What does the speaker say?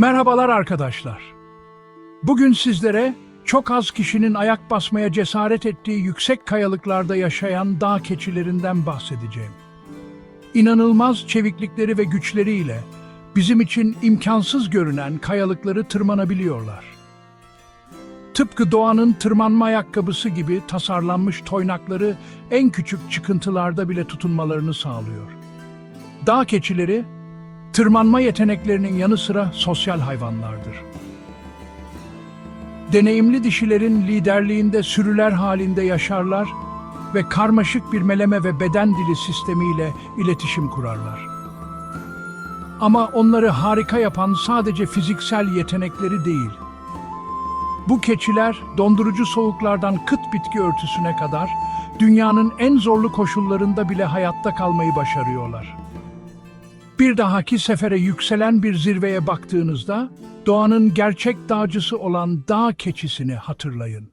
Merhabalar arkadaşlar. Bugün sizlere çok az kişinin ayak basmaya cesaret ettiği yüksek kayalıklarda yaşayan dağ keçilerinden bahsedeceğim. İnanılmaz çeviklikleri ve güçleriyle bizim için imkansız görünen kayalıkları tırmanabiliyorlar. Tıpkı doğanın tırmanma ayakkabısı gibi tasarlanmış toynakları en küçük çıkıntılarda bile tutunmalarını sağlıyor. Dağ keçileri tırmanma yeteneklerinin yanı sıra sosyal hayvanlardır. Deneyimli dişilerin liderliğinde sürüler halinde yaşarlar ve karmaşık bir meleme ve beden dili sistemiyle iletişim kurarlar. Ama onları harika yapan sadece fiziksel yetenekleri değil. Bu keçiler dondurucu soğuklardan kıt bitki örtüsüne kadar dünyanın en zorlu koşullarında bile hayatta kalmayı başarıyorlar. Bir dahaki sefere yükselen bir zirveye baktığınızda doğanın gerçek dağcısı olan dağ keçisini hatırlayın.